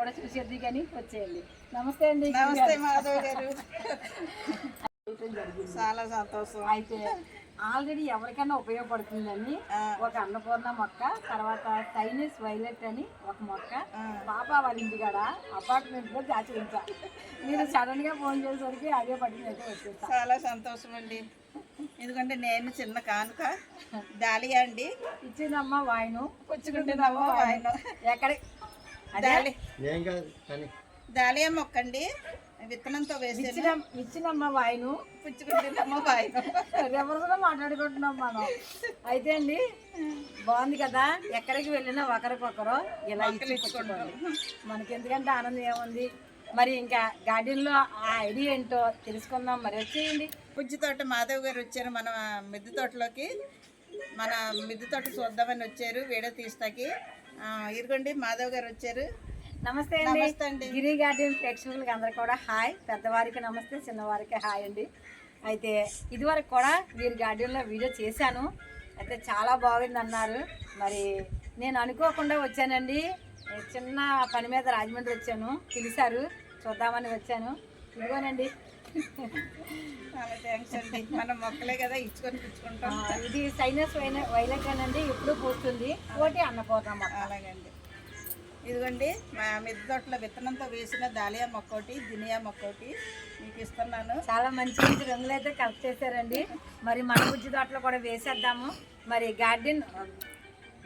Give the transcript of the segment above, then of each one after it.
కూడా చూసేది కానీ వచ్చేయండి. నమస్తే అండి. నమస్తే మాధవ్ గారు. చాలా సంతోషం. అయితే ఆల్రెడీ ఎవరికైనా ఉపయోగపడుతుందని ఒక అన్నపూర్ణ మొక్క తర్వాత చైనీస్ వైలెట్ అని ఒక మొక్క. పాప వాళ్ళ ఇంటికాడ అపార్ట్మెంట్లో దాచి ఉంచా. మీరు సడన్గా ఫోన్ చేసేసరికి అదే పట్టుకుని అయితే చాలా సంతోషం అండి. ఎందుకంటే నేను చిన్న కానుక దాలియా అండి. ఇచ్చిందమ్మ వాయిను. పుచ్చుకుంటున్నాము ఆయన ఎక్కడ దాలియా మొక్క అండి విత్తనంతో వేసి ఇచ్చిన ఇచ్చినమ్మ వాయిను. పుచ్చుకుంటున్నాము ఆయన ఎవరితో మాట్లాడుకుంటున్నాం మనం. అయితే అండి బాగుంది కదా? ఎక్కడికి వెళ్ళినా ఒకరికొకరు ఇలా ఇచ్చి పుచ్చుకోవాలి మనకి ఎందుకంటే ఆనందం ఏముంది? మరి ఇంకా గార్డెన్లో ఆ ఐడియా ఏంటో తెలుసుకుందాం. మరి వచ్చేయండి. పుజ్జి తోట మాధవ్ గారు వచ్చారు మన మిద్దె తోటలోకి. మన మిద్దె తోట చూద్దామని వచ్చారు. వీడియో తీస్తాకి. ఇదిగోండి మాధవ్ గారు వచ్చారు. నమస్తే నమస్తే అండి. గిరి గార్డెన్ ప్రేక్షకులకి అందరికి కూడా హాయ్. పెద్దవారికి నమస్తే చిన్నవారికి హాయ్ అండి. అయితే ఇదివరకు కూడా వీరి గార్డెన్లో వీడియో చేశాను. అయితే చాలా బాగుంది అన్నారు మరి నేను అనుకోకుండా వచ్చానండి. చిన్న పని మీద రాజమండ్రి వచ్చాను. పిలిచారు. చూద్దామని వచ్చాను. ఇదిగోనండి. చాలా థ్యాంక్స్ అండి. మన మొక్కలే కదా ఇచ్చుకొని పుచ్చుకుంటాం. ఇది సైనస్ వైలెట్ అండి ఎప్పుడు పోస్తుంది. ఒకటి అన్నపోతాం అలాగండి. ఇదిగోండి మా మిద్దె తోటలో విత్తనంతో వేసిన దాలియా మొక్క ఒకటి దినియా మొక్క ఒకటి మీకు ఇస్తున్నాను. చాలా మంచి మంచి రంగులు అయితే కలెక్ట్ చేశారండి. మరి మన బుజ్జి తోటలో కూడా వేసేద్దాము. మరి గార్డెన్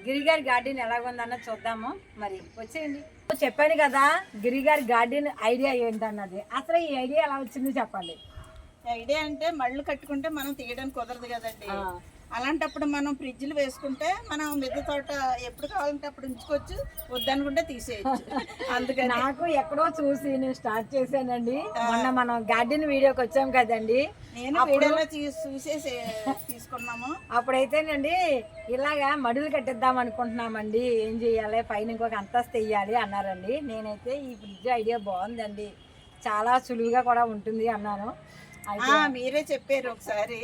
గిరిగారి గార్డెన్ ఎలాగుందన్న చూద్దాము. మరి వచ్చేయండి. చెప్పాను కదా గిరిగారి గార్డెన్ ఐడియా ఏంటన్నది? అసలు ఈ ఐడియా ఎలా వచ్చింది చెప్పండి. ఐడియా అంటే మళ్ళు కట్టుకుంటే మనం తీయడానికి కుదరదు కదండి. అలాంటప్పుడు మనం ఫ్రిడ్జ్లు వేసుకుంటే మనం మిద్దె తోట ఎప్పుడు కావాలంటే అప్పుడు ఉంచుకోవచ్చు వద్దనుకుంటే తీసేయచ్చు. అందుకని. నాకు ఎక్కడో చూసి నేను స్టార్ట్ చేశానండి. మొన్న మనం గార్డెన్ వీడియోకి వచ్చాం కదండి. నేను వీడియోలో చూసేసి తీసుకున్నాము. అప్పుడైతేనండి ఇలాగా మడులు కట్టిద్దాం అనుకుంటున్నామండి. ఏం చేయాలి? పైన ఇంకొక అంతస్తు వేయాలి అన్నారండి. నేనైతే ఈ ఫ్రిడ్జ్ ఐడియా బాగుందండి. చాలా సులువుగా కూడా ఉంటుంది అన్నాను. మీరే చెప్పారు ఒకసారి.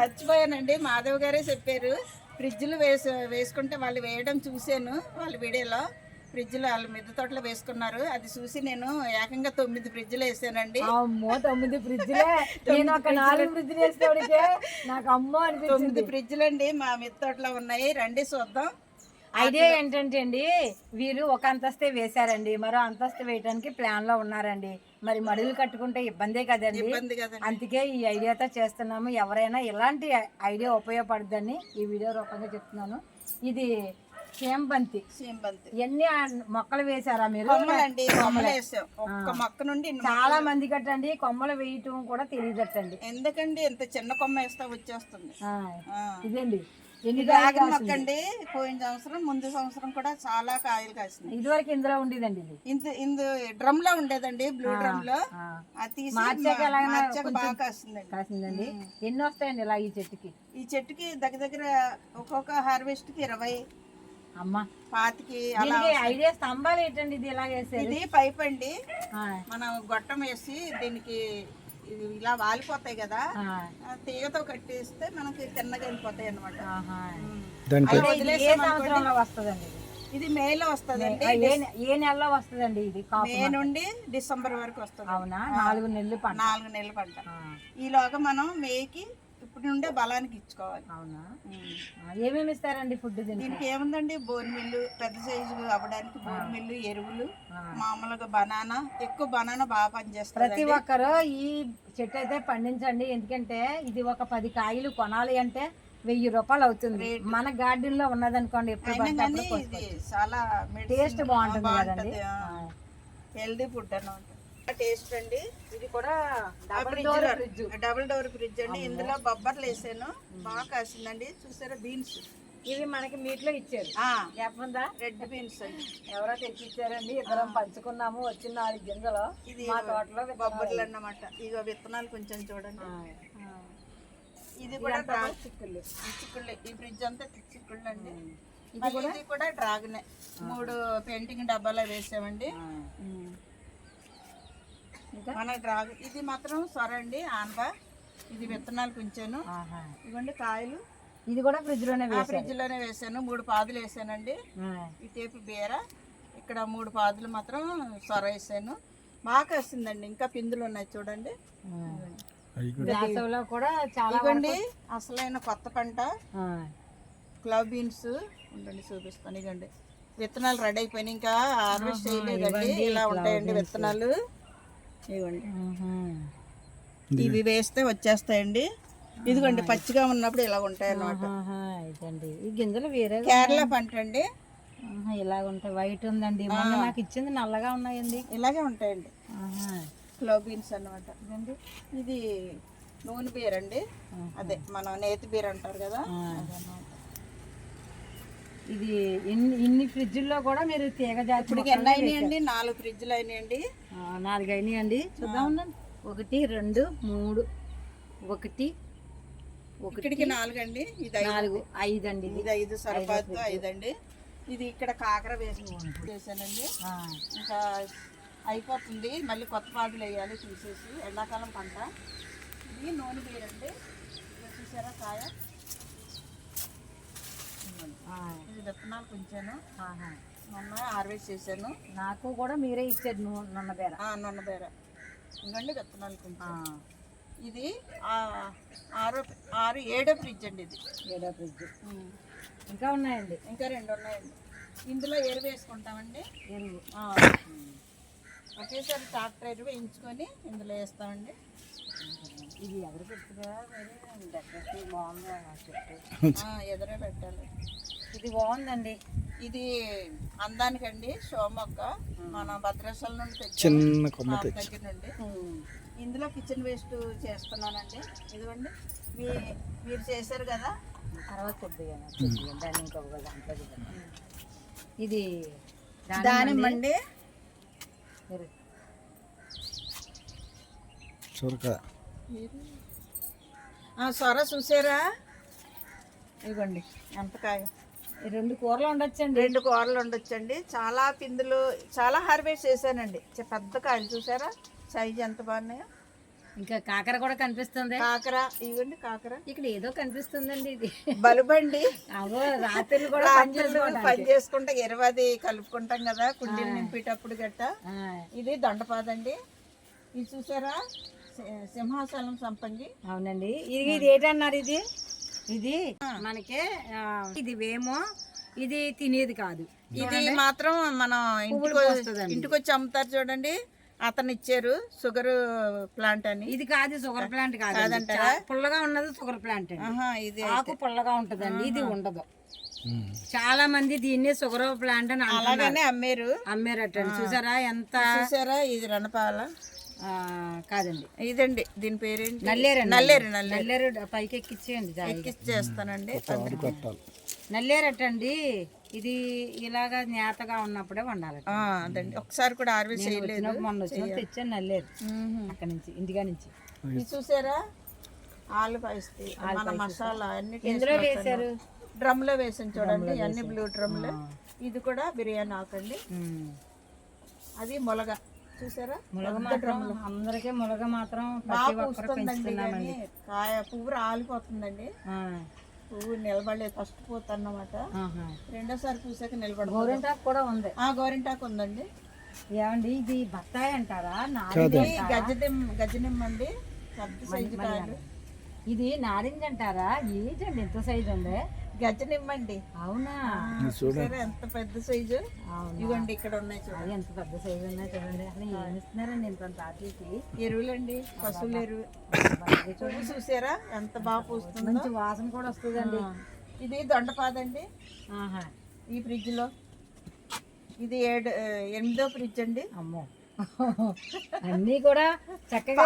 మర్చిపోయానండి. మాధవ్ గారే చెప్పారు. ఫ్రిడ్జ్లు వేసు వేసుకుంటే వాళ్ళు వేయడం చూశాను వాళ్ళ వీడియోలో. ఫ్రిడ్జ్లో వాళ్ళు మిద్దె తోటలో వేసుకున్నారు. అది చూసి నేను ఏకంగా తొమ్మిది ఫ్రిడ్జ్లు వేసానండి. అమ్మో తొమ్మిది ఫ్రిడ్జ్లే? నేను ఒక నాలుగు ఫ్రిడ్జ్లు వేసేవాడికే నాకు అమ్మో అనిపించింది. తొమ్మిది ఫ్రిడ్జ్లు అండి మా మిద్దె తోటలో ఉన్నాయి. రండి చూద్దాం. ఐడియా ఏంటంటే అండి వీరు ఒక అంతస్తే వేశారండి. మరో అంతస్తు వేయడానికి ప్లాన్లో ఉన్నారండి. మరి మడులు కట్టుకుంటే ఇబ్బందే కదండి. అందుకే ఈ ఐడియాతో చేస్తున్నాము. ఎవరైనా ఇలాంటి ఐడియా ఉపయోగపడుద్దని ఈ వీడియో రూపంగా చెప్తున్నాను. ఇది చేంబంతి సీంబంతి. ఎన్ని మొక్కలు వేశారా మీరు? ఒక్క మొక్క నుండి చాలా మంది కట్టండి కొమ్మలు వేయటం కూడా తెలియదట్టండి ఎందుకండి ఇంత చిన్న కొమ్మ వేస్తే వచ్చేస్తుంది. ఇదండి. డ్రాగన్ మొక్క అండి పోయిన సంవత్సరం ముందు సంవత్సరం కూడా చాలా కాయలు కాసినాయి. ఇదివరకు ఇందులో ఉండేదండి ఇది? ఇంత ఇందు డ్రమ్లో ఉండేదండి బ్లూ డ్రమ్లో అది తీసి మార్చాక ఎలాగైనా మార్చాక బాగా కాసిందండి. ఎన్ని వస్తాయండి ఇలా ఈ చెట్టుకి? ఈ చెట్టుకి దగ్గర దగ్గర ఒక్కొక్క హార్వెస్ట్కి ఇరవై. అమ్మా. పాతికి అలా దీనికి ఐడియా స్తంభాలు ఏంటండి ఇది ఇలా వేసేది? ఇది పైప్ అండి. ఆ, మనం గొట్టం వేసి దీనికి ఇలా వాలిపోతాయి కదా. తీగతో కట్టేస్తే మనకి తిన్నగా వెళ్ళిపోతాయి అనమాట ఇది? వస్తుందండి మేలో వస్తుందండి. ఏ నెలలో వస్తుందండి ఇది మే నుండి డిసెంబర్ వరకు వస్తుంది. అవునా? నాలుగు నెలలు పంట. నాలుగు నెలల పంట. ఈలోగా మనం మేకి ఇప్పుడు నుండే బలానికి ఇచ్చుకోవాలి. అవునా? ఏమేమి ఇస్తారండి ఫుడ్ దీనికి? ఏముందండి? బోర్ మిల్లు పెద్ద సైజు అవ్వడానికి బోర్ మిల్లు ఎరువులు. మామూలుగా బనానా. ఎక్కువ బనానా బాగా పనిచేస్తుంది ప్రతి ఒక్కరు ఈ చెట్టు అయితే పండించండి. ఎందుకంటే ఇది ఒక పది కాయలు కొనాలి అంటే వెయ్యి రూపాయలు అవుతుంది. మన గార్డెన్లో ఉన్నదనుకోండి ఎప్పుడు. చాలా టేస్ట్ బాగుంటుంది కదండి. హెల్దీ ఫుడ్ అన్నమాట. టేస్ట్ అండి. ఇది కూడా double door fridge double door fridge అండి. ఇందులో బొబ్బర్లు వేసాను. బాగా కాసిందండి. చూసారా బీన్స్ ఇవి మనకి మీట్లో ఇచ్చారు. చెప్పందా రెడ్ బీన్స్ అండి ఎవరో తెచ్చిచ్చారండి. ఇద్దరం పంచుకున్నాము. వచ్చిన నాలుగు గింజలు ఇది మా తోటలో. బొబ్బర్లు అన్నమాట. ఇగో విత్తనాలు కొంచెం చూడండి. ఇది కూడా చిక్కుళ్ళు. ఈ చిక్కుళ్ళే. ఈ ఫ్రిడ్జ్ అంతా చిక్కుళ్ళు అండి ఇది కూడా? డ్రాగనే. మూడు పెయింటింగ్ డబ్బాలో వేసామండి. ఉమ్. ఇంకా? మన డ్రాగన్ ఇది మాత్రం సొర అండి ఆనప. ఇది విత్తనాలు కొంచాను. ఇవ్వండి కాయలు. ఇది కూడా ఫ్రిడ్జ్లోనే ఫ్రిడ్జ్లోనే వేసాను మూడు పాదులు వేసానండి. ఈ టేపు బీర. ఇక్కడ మూడు పాదులు మాత్రం సొర వేసాను బాగా వస్తుందండి ఇంకా పిందులు ఉన్నాయి చూడండి. వేసవిలో కూడా చాలా ఇవ్వండి అసలైన కొత్త పంట. ఆ, క్లవ్ బీన్స్ ఉండండి చూపిస్తాను. ఇవ్వండి విత్తనాలు రెడీ అయిపోయినాయి. ఇంకా హార్వెస్ట్ చేయలేదండి. ఇలా ఉంటాయండి విత్తనాలు. మ్హూ. ఇవి వేస్తే వచ్చేస్తాయండి. ఇదిగోండి పచ్చిగా ఉన్నప్పుడు ఇలా ఉంటాయి అన్నమాట ఇదండి. ఈ గింజలు వేరే కేరళ పంట అండి ఇలాగ ఉంటాయి. వైట్ ఉందండి. మొన్న నాకు ఇచ్చింది నల్లగా ఉన్నాయండి. ఇలాగే ఉంటాయండి. ఆహా. క్లవ్ బీన్స్ అన్నమాట. ఇదండి. ఇది నూనె బీర అండి అదే మనం నేతి బీర అంటారు కదా. ఇది ఇన్ని ఇన్ని ఫ్రిడ్జ్ల్లో కూడా మీరు తీగ జాతి ఇప్పటికి ఎన్ని అయినాయండి నాలుగు ఫ్రిడ్జ్లు అయినాయండి. ఆ, నాలుగు అయినాయి అండి చూద్దాం ఉండండి. ఒకటి రెండు మూడు ఒకటి ఒకటి ఇక్కడికి నాలుగు అండి ఇది ఐదు. నాలుగు ఐదు అండి ఇది. ఇది ఐదు సరిపాదు ఐదండి. ఇది ఇక్కడ కాకర వేసి వేసానండి. ఆ, ఇంకా అయిపోతుంది. మళ్ళీ కొత్త పాదులు వేయాలి తీసేసి. ఎండాకాలం పంట. ఇది నూనె బీరండి. చూసారా కాయ? ఇది. మొన్న హార్వెస్ట్ చేశాను. నాకు కూడా మీరే ఇచ్చారు నువ్వు నున్న బేర ఆ, నొన్న బేర ఇంకండి విత్తనాలు కొంచెం ఇది ఆరో ఆరు ఏడో ఫ్రిడ్జ్ అండి ఇది. ఏడో ఫ్రిడ్జ్. ఇంకా ఉన్నాయండి. ఇంకా రెండు ఉన్నాయండి. ఇందులో ఎరువు వేసుకుంటామండి. ఎరువు. ఒకేసారి ట్రాక్టర్ ఎరువు వేయించుకొని ఇందులో వేస్తామండి. ఇది డెకరేటివ్ బాగుంది ఎదురే పెట్టాలి. ఇది బాగుందండి. ఇది అందానికండి షో మొక్క మన భద్రాచలం నుండి చిన్న కొమ్మ దగ్గర నుండి. ఇందులో కిచెన్ వేస్ట్ చేస్తున్నానండి. ఇదిగోండి మీ మీరు చేశారు కదా? తర్వాత దాన్ని ఇంకొక దాంట్లో. ఇది దానిమ్మండి. సొర చూసారా? ఇదిగోండి ఎంత కాయ? ఈ రెండు కూరలు ఉండొచ్చండి రెండు కూరలు ఉండొచ్చండి చాలా పిందులు చాలా హార్వెస్ట్ చేశానండి. పెద్ద కాయలు చూసారా? సైజు ఎంత బాగున్నాయో? ఇంకా కాకర కూడా కనిపిస్తుంది. కాకర ఇవ్వండి కాకర. ఇక్కడ ఏదో కనిపిస్తుందండి ఇది. బలుబండి. అవో రాత్రులు కూడా. పని చేసుకుంటే ఇరవది కలుపుకుంటాం కదా కుండీలు నింపేటప్పుడు గట్ట. ఇది దొండపాదండి. ఇది చూసారా? సింహాచలం సంపంగి. అవునండి. ఇది ఇది ఏంటన్నారు ఇది? ఇది మనకి ఇది వేమో ఇది తినేది కాదు. ఇది మాత్రం మనం ఇంటికి. ఇంటికి వచ్చి అమ్ముతారు చూడండి. అతను ఇచ్చారు షుగర్ ప్లాంట్ అని. ఇది కాదు షుగర్ ప్లాంట్ కాదు పుల్లగా ఉన్నది షుగర్ ప్లాంట్ ఇది ఆకు పుల్లగా ఉంటదండి ఇది ఉండదు. చాలా మంది దీన్ని షుగర్ ప్లాంట్ అని అలాగనే అమ్మారు. అమ్మారటండి. చూసారా ఎంత చూసారా ఇది రణపాల? కాదండి. ఇదండి. దీని పేరేంటి? నల్లేరు. నల్లేరు నల్లేరు. నల్లేరు పైకి ఎక్కిచ్చేయండి జాయిగా. ఎక్కిచ్చేస్తానండి. నల్లేరటండి. ఇది ఇలాగా నేతగా ఉన్నప్పుడే వండాలి ఆ, అదండి. ఒకసారి కూడా హార్వెస్ట్ చేయలేదు. వచ్చినప్పుడు మొన్న వచ్చినప్పుడు తెచ్చాను నల్లేరు. అక్కడ నుంచి ఇంటిగా నుంచి. ఇది చూసారా? ఆలు పైస్తే మన మసాలా అన్ని ఎందులో వేశారు? డ్రమ్లో వేసాను చూడండి అన్ని బ్లూ డ్రమ్లో ఇది కూడా బిర్యానీ ఆకండి. ఉమ్. అది మొలగ. చూసారా? ములగ మాత్రం అందరికీ ములగ మాత్రం ప్రతి ఒక్కరు పెంచుతున్నామండి. కాయ పువ్వు రాలిపోతుందండి. ఆ, పువ్వు నిలబడలేదు. ఫస్ట్ పూత అన్నమాట. రెండోసారి పూసాక నిలబడ గోరింటాకు కూడా ఉంది. ఆ గోరింటాకు ఉందండి. ఏమండి ఇది బత్తాయి అంటారా? నారింజ గజనిమ్ గజనిమ్మ అండి. పెద్ద సైజు ఇది నారింజ అంటారా? ఏజండి ఎంత సైజు ఉంది? గజనిమ్మ అండి అవునా చూసారా ఎంత పెద్ద సైజు? అవును? ఇవ్వండి ఇక్కడ ఉన్నాయి చూడండి ఎంత పెద్ద సైజు ఉన్నాయి చూడండి. అసలు ఏమి ఇస్తున్నారండి ఇంత ఆటలకి ఎరువులండి పశువుల ఎరువు. పువ్వు చూసారా? ఎంత బాగా పూస్తుందో? మంచి వాసన కూడా వస్తుందండి. ఇది దొండపాదండి. ఆహా. ఈ ఫ్రిడ్జ్లో ఇది ఏడు ఎనిమిదో ఫ్రిడ్జ్ అండి. అమ్మో. అన్నీ కూడా చక్కగా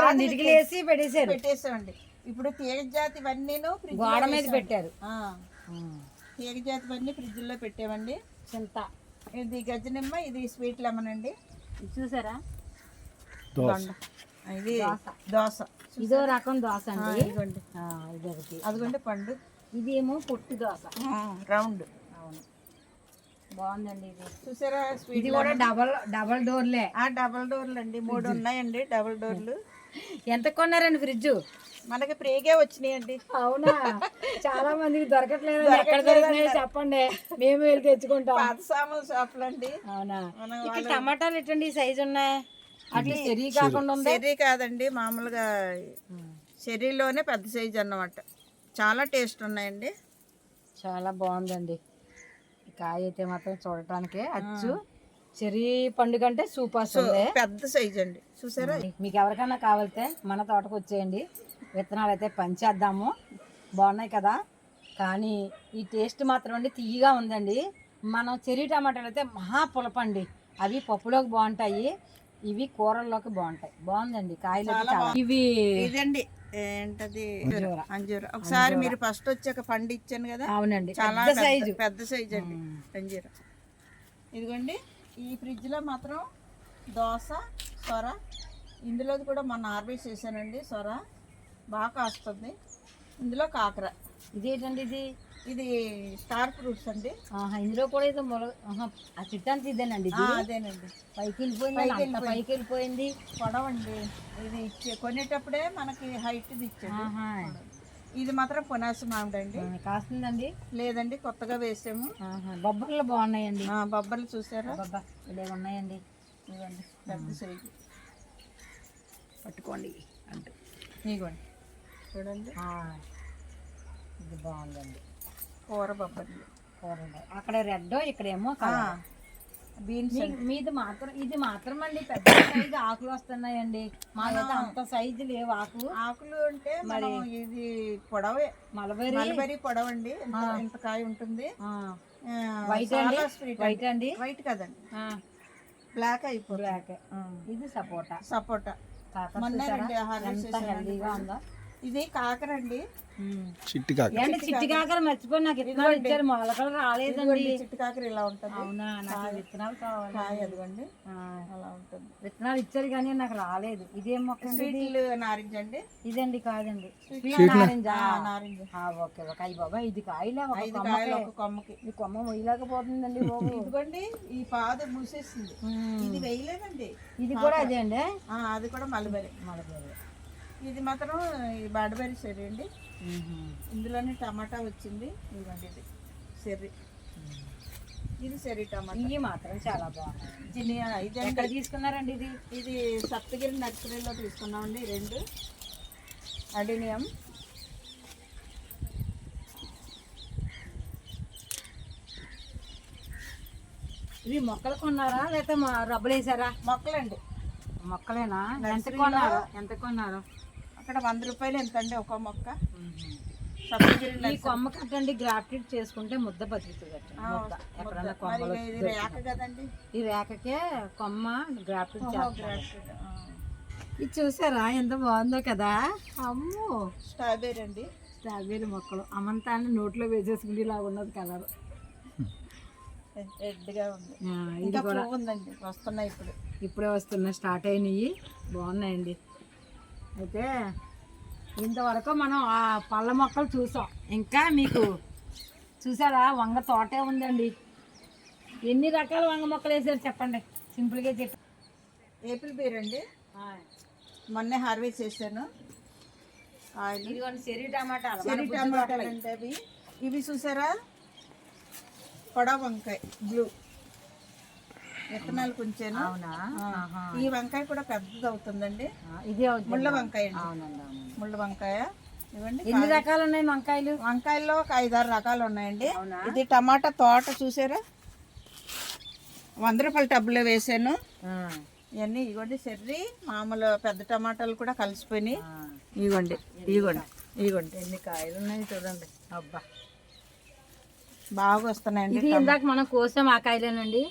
వేసి పెట్టేశారు. పెట్టేసామండి ఇప్పుడు తీగ జాతి ఫ్రిడ్జ్ గోడ మీద పెట్టారు. ఆ, తీగ జాతి ఇవన్నీ ఫ్రిడ్జ్లో పెట్టామండి చింత. ఇది గజనిమ్మ ఇది స్వీట్ లెమన్ అండి. ఇది చూసారా? దోశ. దొండ. ఇది దోస ఇదో రకం దోశ అండి. ఇదొకటి అదిగోండి పండు. ఇదేమో పొట్టి దోశ. రౌండ్. అవును. బాగుందండి ఇది. చూసారా? స్వీట్ ఇది కూడా డబల్ డబల్ డోర్లే. ఆ డబల్ డోర్లు అండి మూడు ఉన్నాయండి డబల్ డోర్లు. ఎంత కొన్నారండి ఫ్రిడ్జ్? మనకి ఫ్రీగా వచ్చినాయండి. అవునా? చాలా మందికి దొరకట్లేదు. ఎక్కడ దొరికినాయో చెప్పండి. మేము వెళ్ళి తెచ్చుకుంటాం. పాత సామాన్ షాపులు అండి. అవునా? ఇక్కడ టమాటాలు ఎట్టండి? సైజు ఉన్నాయి. అట్లా చెరీ కాకుండా ఉంది? చెర్రీ కాదండి. మామూలుగా చెర్రీలోనే పెద్ద సైజు అన్నమాట. చాలా టేస్ట్ ఉన్నాయండి. చాలా బాగుందండి. ఈ కాయ అయితే మాత్రం చూడటానికి అచ్చు. చెరీ పండుగ అంటే సూపర్ పెద్ద సైజు అండి. చూసారా? మీకు ఎవరికైనా కావాలితే మన తోటకు వచ్చేయండి. విత్తనాలు అయితే పంచేద్దాము. బాగున్నాయి కదా? కానీ ఈ టేస్ట్ మాత్రం అండి తీయగా ఉందండి. మనం చెరీ టమాటాలు అయితే మహా పులపండి. అవి పప్పులోకి బాగుంటాయి. ఇవి కూరల్లోకి బాగుంటాయి. బాగుందండి కాయలు ఇవి ఇదండి ఏంటది? అంజూర. ఒకసారి మీరు ఫస్ట్ వచ్చాక పండు ఇచ్చాను కదా? అవునండి. చాలా సైజు. పెద్ద సైజ్ అండి అంజీర. ఇదిగోండి. ఈ ఫ్రిడ్జ్లో మాత్రం దోస సొర. ఇందులోది కూడా మొన్న హార్వెస్ట్ చేశానండి సొర. బాగా కాస్తుంది. ఇందులో కాకర. ఇదేంటండి ఇది? ఇది స్టార్ ఫ్రూట్స్ అండి. ఇందులో కూడా ఏదో మొల ఆహా, ఆ చిట్టానికి ఇదేనండి అదేనండి. పైకి వెళ్ళిపోయింది. పైకి వెళ్ళిపోయింది పొడవండి. ఇది కొనేటప్పుడే మనకి హైట్ ఇచ్చాడు ఆహా. ఇది మాత్రం పునాసి మామిడి అండి. కాస్తుందండి. లేదండి కొత్తగా వేసాము. బొబ్బర్లు బాగున్నాయండి. బొబ్బర్లు చూసారా? బాబా ఇలా ఉన్నాయండి. ఇవ్వండి పెద్ద సైజు. పట్టుకోండి అంటూ. ఇదిగోండి. చూడండి. ఇది బాగుందండి. కూర బొబ్బర్లు. కూరలో. అక్కడ రెడ్ ఇక్కడేమో బీన్స్ మీది మాత్రం ఇది మాత్రం అండి పెద్ద సైజు ఆకులు వస్తున్నాయండి. మాకైతే అంత సైజు లేవు ఆకు. ఆకులు అంటే మనం ఇది పొడవే. మలబరీ. మల్బరీ పొడవండి. ఇంత ఇంత కాయ ఉంటుంది. వైట్ అండి? వైట్ అండి. వైట్ కదండి. బ్లాక్ అయిపోతుంది. బ్లాక్ ఇది సపోటా. సపోటా. ఎంత హెల్దీగా ఉందో. ఇది కాకరండి చిట్టి కాక ఏంటి చిట్టి కాకర. మర్చిపోయి నాకు విత్తనాలు ఇచ్చారు మొలకలు రాలేదండి. చిట్టు కాకర ఇలా ఉంటుంది. అవునా నాకు విత్తనాలు కావాలి. అలా ఉంటుంది. విత్తనాలు ఇచ్చారు కానీ నాకు రాలేదు. ఇదేం మొక్క అండి ఇది? స్వీట్లు నారింజ అండి. ఇదండి కాదండి. స్వీట్ నారింజా. ఆ, నారింజ. ఆ, ఓకే ఓకే. అయ్యి బాబా ఇది కాయలే ఒక ఐదు కొమ్మకే. కాయలు ఒక కొమ్మకి. ఈ కొమ్మ మొయ్యలేకపోతుందండి ఇదిగోండి ఈ పాదు మూసేసింది. ఇది వేయలేదండి. ఇది కూడా అదే అండి? ఆ, అది కూడా మలబరి మలబేరు ఇది మాత్రం ఈ బాడబరి చెర్రీ అండి. ఇందులోనే టమాటా వచ్చింది. ఇదిగోండి ఇది చెర్రీ. ఇది చెర్రీ టమాటా. ఇవి మాత్రం చాలా జినియా ఇదండి. ఎక్కడ తీసుకున్నారండి ఇది? ఇది సప్తగిరి నర్సరీలో తీసుకున్నామండి రెండు. అడినియం. ఇవి మొక్కలు కొన్నారా లేకపోతే రబ్బలు వేసారా మొక్కలండి. మొక్కలేనా? ఎంత కొన్నారు? ఎంత కొన్నారు? అక్కడ వంద రూపాయలు ఎంత అండి ఒక మొక్క? ఈ కొమ్మ కట్టండి గ్రాఫ్టెడ్ చేసుకుంటే ముద్ద బతుకుతుంది ఎక్కడన్నా కొమ్మలు ఈ రేకకే కొమ్మ గ్రాఫ్టెడ్ ఇది చూసారా? ఎంత బాగుందో కదా? అమ్మో! స్ట్రాబెర్రీ అండి. స్ట్రాబెర్రీ మొక్కలు. అమంతాన్ని నోట్లో వేసేసుకుని ఇలా ఉన్నది కలర్. రెడ్గా ఉంది. ఇది కూడా ఉందండి వస్తున్నాయి ఇప్పుడు. ఇప్పుడే వస్తున్న స్టార్ట్ అయినాయి. బాగున్నాయండి. అయితే ఇంతవరకు మనం ఆ పళ్ళ మొక్కలు చూసాం. ఇంకా మీకు చూసారా? వంగ తోటే ఉందండి. ఎన్ని రకాల వంగ మొక్కలు వేసారు చెప్పండి. సింపుల్గా చెప్పి. ఏపిల్ బీర్ అండి. మొన్నే హార్వెస్ట్ చేశాను. ఇదిగోండి చెరీ టమాటాలు. చెరీ టమాటాలు అంటే ఇవి చూసారా? పొడవ వంకాయ బ్లూ. విత్తనాలు అవునా? ఆహా. ఈ వంకాయ కూడా పెద్దది అవుతుందండి ఇదే అవుతుంది. ముళ్ళ వంకాయ అవునండి ముళ్ళ వంకాయ. ఇవ్వండి ఎన్ని రకాలు ఉన్నాయి వంకాయలు? వంకాయల్లో ఒక ఐదారు రకాలు ఉన్నాయండి? ఇది టమాటా తోట చూసారా? వంద రూపాయల టబ్బులో వేసాను ఇవన్నీ ఇవ్వండి చెర్రీ మామూలు పెద్ద టమాటాలు కూడా కలిసిపోయినాయి. ఇవ్వండి ఇవ్వండి ఇవ్వండి. ఎన్ని కాయలు ఉన్నాయి చూడండి. అబ్బా. బాగా వస్తున్నాయండి ఇది ఇందాక మనం కోసాం ఆ కాయలేనండి.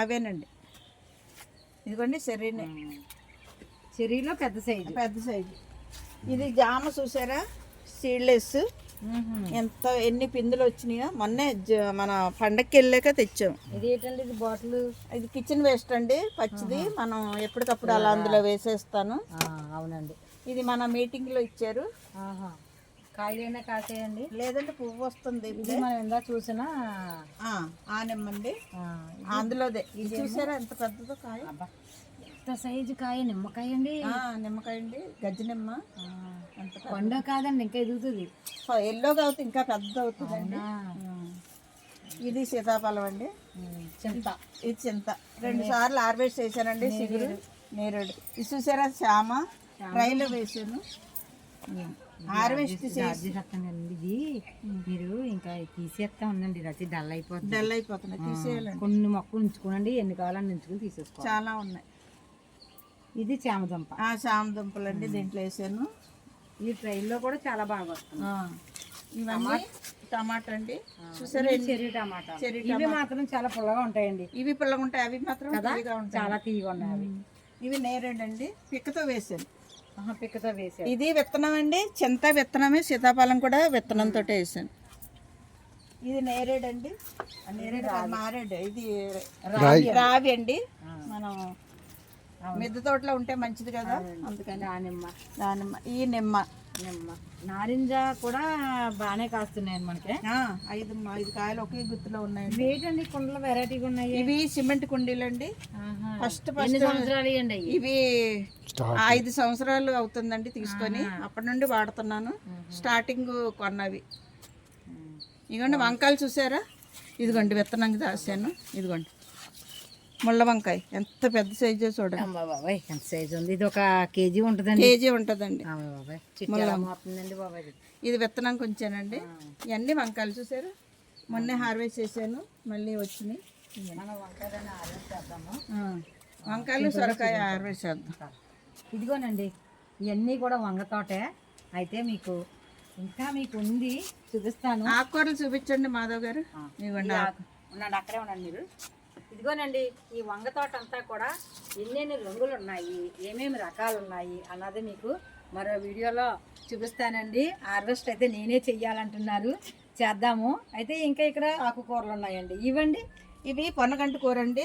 అవేనండి. ఇదిగోండి చెర్రీనే. చెరీలో పెద్ద సైజు. పెద్ద సైజు. ఇది జామ చూసారా? సీడ్లెస్. ఎంత ఎన్ని పిందులు వచ్చినాయో. మొన్నే మన పండక్కి వెళ్ళాక తెచ్చాం. ఇది ఏంటండి? ఇది బాటిల్? ఇది కిచెన్ వేస్ట్ అండి పచ్చిది. మనం ఎప్పటికప్పుడు అలా అందులో వేసేస్తాను. అవునండి. ఇది మన మీటింగ్లో ఇచ్చారు. ఆహా. కాయలైనా కాసేయండి. లేదంటే పువ్వు వస్తుంది ఇది మనం ఇందా చూసిన ఆ, ఆనెమ్మండి అందులోదే. ఇది చూసారా? ఎంత పెద్దదో కాయ. ఇంత సైజు కాయ? నిమ్మకాయ అండి. నిమ్మకాయ అండి. గజ్జి నిమ్మ. పండు కాదండి ఇంకా ఎదుగుతుంది. ఎల్లోగా అవుతుంది ఇంకా పెద్ద అవుతుందండి. ఇది సీతాఫలం అండి. చింత. ఇది చింత. రెండు సార్లు హార్వెస్ట్ చేశానండి సిగురు. నేరేడు. ఇది చూసారా? శ్యామ. రైలు వేసాను. హార్వెస్ట్ చేసి ఇది మీరు ఇంకా తీసేస్తా ఉందండి రతి డల్ అయిపోతుంది డల్ అయిపోతున్నాయి తీసేయాలండి. కొన్ని మొక్కలు ఉంచుకోనండి ఎన్ని కావాలని ఉంచుకుని తీసేసుకోవాలి. చాలా ఉన్నాయి. ఇది చామదుంప. ఆ శ్యామ దుంపలు అండి దీంట్లో వేసాను. ఈ ట్రైల్లో కూడా చాలా బాగా వస్తుంది ఇవన్నీ టమాటా. అండి చూసారా చెర్రీ టమాటా చెర్రీ ఇవి మాత్రం చాలా పుల్లగా ఉంటాయండి. ఇవి పుల్లగా ఉంటాయి అవి మాత్రం చాలా తీయగా ఉన్నాయి ఇవి నేరేడు అండి పిక్కతో వేసాను. ఇది విత్తనం అండి. చింత విత్తనమే సీతాఫలం కూడా విత్తనంతో వేసాను. ఇది నేరేడు అండి. మారేడు. ఇది రావి రావి అండి. మనం మిద్దె తోటలో ఉంటే మంచిది కదా. అందుకని. దానిమ్మ దానిమ్మ ఈ నిమ్మ. నారింజ కూడా బాగానే కాస్తున్నాయండి మనకి. ఆ, ఐదు ఐదు కాయలు ఒకే గుత్తులో ఉన్నాయండి. వేటండి కుండలు వెరైటీగా ఉన్నాయి? ఇవి సిమెంట్ కుండీలు అండి. ఫస్ట్ సంవత్సరాలు అవి ఇవి ఐదు సంవత్సరాలు అవుతుందండి తీసుకొని. అప్పటి నుండి వాడుతున్నాను. స్టార్టింగ్ కొన్నవి. ఇదిగోండి వంకాయలు చూసారా? ఇదిగోండి విత్తనంగా దాసాను ఇదిగోండి. ముళ్ళ వంకాయ. ఎంత పెద్ద సైజు చూడండి అమ్మ బాబాయ్ ఎంత సైజు ఉంది? ఇది ఒక కేజీ ఉంటుందండి. కేజీ ఉంటుందండి. అమ్మ బాబాయ్ ఇది. విత్తనానికి ఉంచానండి ఇవన్నీ వంకాయలు చూసారు? మొన్నే హార్వెస్ట్ చేశాను మళ్ళీ వచ్చినాయి. వంకాయలు సొరకాయ హార్వెస్ట్ చేద్దాం. ఇదిగోనండి ఇవన్నీ కూడా వంగ తోటే. అయితే మీకు ఇంకా మీకు ఉంది చూపిస్తాను. ఆకుకూరలు చూపించండి మాధవ్ గారు. ఇవ్వండి అక్కడే ఉన్నాడు మీరు. ఇదిగోనండి ఈ వంగ తోట అంతా కూడా ఎన్నెన్ని రంగులు ఉన్నాయి ఏమేమి రకాలు ఉన్నాయి అన్నది మీకు మరో వీడియోలో చూపిస్తానండి. హార్వెస్ట్ అయితే నేనే చెయ్యాలంటున్నారు. చేద్దాము. అయితే ఇంకా ఇక్కడ ఆకుకూరలు ఉన్నాయండి. ఇవ్వండి. ఇవి పొన్నగంటి కూర అండి.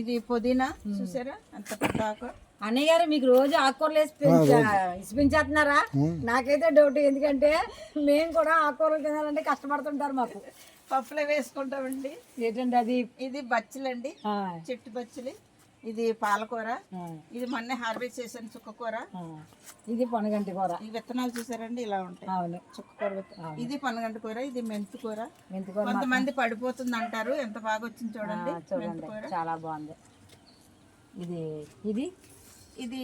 ఇది పుదీనా చూసారా? అంత పెద్ద ఆకు. అన్నయ్య గారు మీకు రోజు ఆకుకూరలు ఇసిపించేస్తున్నారా? నాకైతే డౌట్ ఎందుకంటే మేము కూడా ఆకుకూరలు తినాలంటే కష్టపడుతుంటారు మాకు. పప్పులో వేసుకుంటామండి. ఏంటండి అది? ఇది బచ్చలండి. చెట్టు బచ్చలి. ఇది పాలకూర. ఇది మొన్నే హార్వెస్ట్ చేశాను చుక్కకూర. ఇది పొనగంటి కూర. ఈ విత్తనాలు చూసారండి? ఇలా ఉంటాయి. అవును. చుక్కకూర విత్తనాలు ఇది పనగంటి కూర ఇది మెంతు కూర. మెంతికూర కొంతమంది పడిపోతుంది అంటారు. ఎంత బాగా వచ్చింది చూడండి. చూడండి. చాలా బాగుంది. ఇది ఇది? ఇది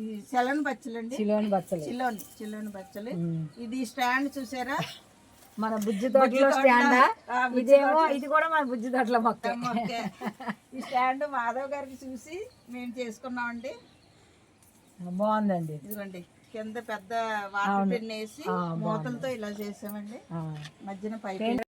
ఇది సెలన్ బచ్చలండి. చిలోని బచ్చలి. చిల్లోని చిల్లోని బచ్చలి. ఇది స్టాండ్ చూసారా? మన బుజ్జి తోటలో స్టాండ్? ఇదేమో ఇది కూడా మన బుజ్జి తోటలో మొక్క. ఈ స్టాండ్ మాధవ్ గారికి చూసి మేము చేసుకున్నామండి. బాగుందండి ఇదిగోండి కింద పెద్ద వాటర్ పెన్ వేసి మూతలతో ఇలా చేసామండి. మధ్యన పైప్